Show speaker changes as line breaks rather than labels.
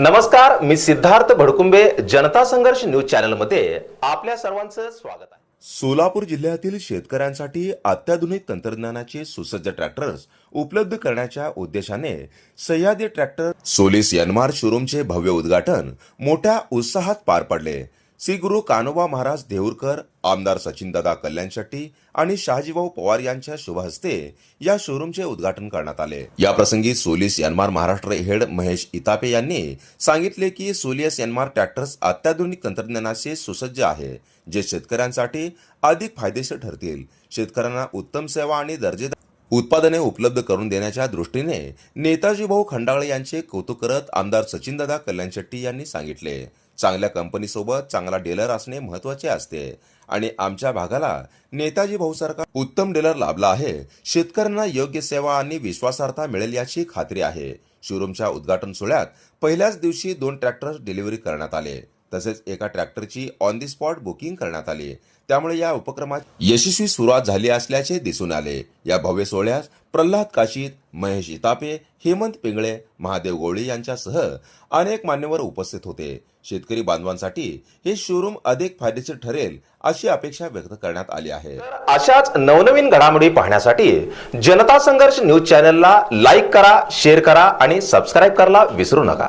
नमस्कार मी सिद्धार्थ भडकुंबे जनता संघर्ष न्यूज चॅनलमध्ये आपल्या सर्वांचं स्वागत आहे.
सोलापूर जिल्ह्यातील शेतकऱ्यांसाठी अत्याधुनिक तंत्रज्ञानाचे सुसज्ज ट्रॅक्टर्स उपलब्ध करण्याच्या उद्देशाने सह्याद्री ट्रॅक्टर सोलिस यनमार शोरूमचे भव्य उद्घाटन मोठ्या उत्साहात पार पडले. श्री गुरु कानोबा महाराज देऊरकर आमदार सचिनदादा कल्याण शेट्टी आणि शहाजीभाऊ पवार यांच्या शुभ हस्ते या शोरूमचे उद्घाटन करण्यात आले. या प्रसंगी Solis Yanmar Maharashtra head Mahesh Itape यांनी सांगितले की सोलियस यनमार ट्रॅक्टर्स अत्याधुनिक तंत्रज्ञानाचे सुसज्ज आहे जे शेतकऱ्यांसाठी अधिक फायदेशीर ठरतील. शेतकऱ्यांना उत्तम सेवा आणि दर्जेदार उत्पादने उपलब्ध करून देण्याच्या दृष्टीने नेताजी भाऊ खंडाळे यांचे कौतुक करत आमदार सचिनदादा कल्याण शेट्टी यांनी सांगितले. चांगल्या कंपनीसोबत चांगला डीलर असणे महत्त्वाचे असते. आणि आमच्या भागाला नेताजी भाऊसारखा उत्तम डीलर लाभला आहे. शेतकऱ्यांना योग्य सेवा आणि विश्वासार्हता मिळेल याची खात्री आहे. शोरूमच्या उद्घाटन सोहळ्यात पहिल्याच दिवशी दोन ट्रॅक्टर डिलिव्हरी करण्यात आले. तसेच एका ट्रॅक्टरची ऑन दी स्पॉट बुकिंग करण्यात आली त्यामुळे या उपक्रमात यशस्वी सुरुवात झाली असल्याचे दिसून आले. या भव्य सोहळ्यास प्रल्हाद काशीद महेश इतापे हेमंत पिंगळे महादेव गोळी यांच्यासह अनेक मान्यवर उपस्थित होते. शेतकरी बांधवांसाठी हे शोरूम अधिक फायदेशीर ठरेल अशी अपेक्षा व्यक्त करण्यात आली आहे.
अशाच नवनवीन घडामोडी पाहण्यासाठी जनता संघर्ष न्यूज चॅनलला लाईक करा शेअर करा आणि सबस्क्राईब करायला विसरू नका.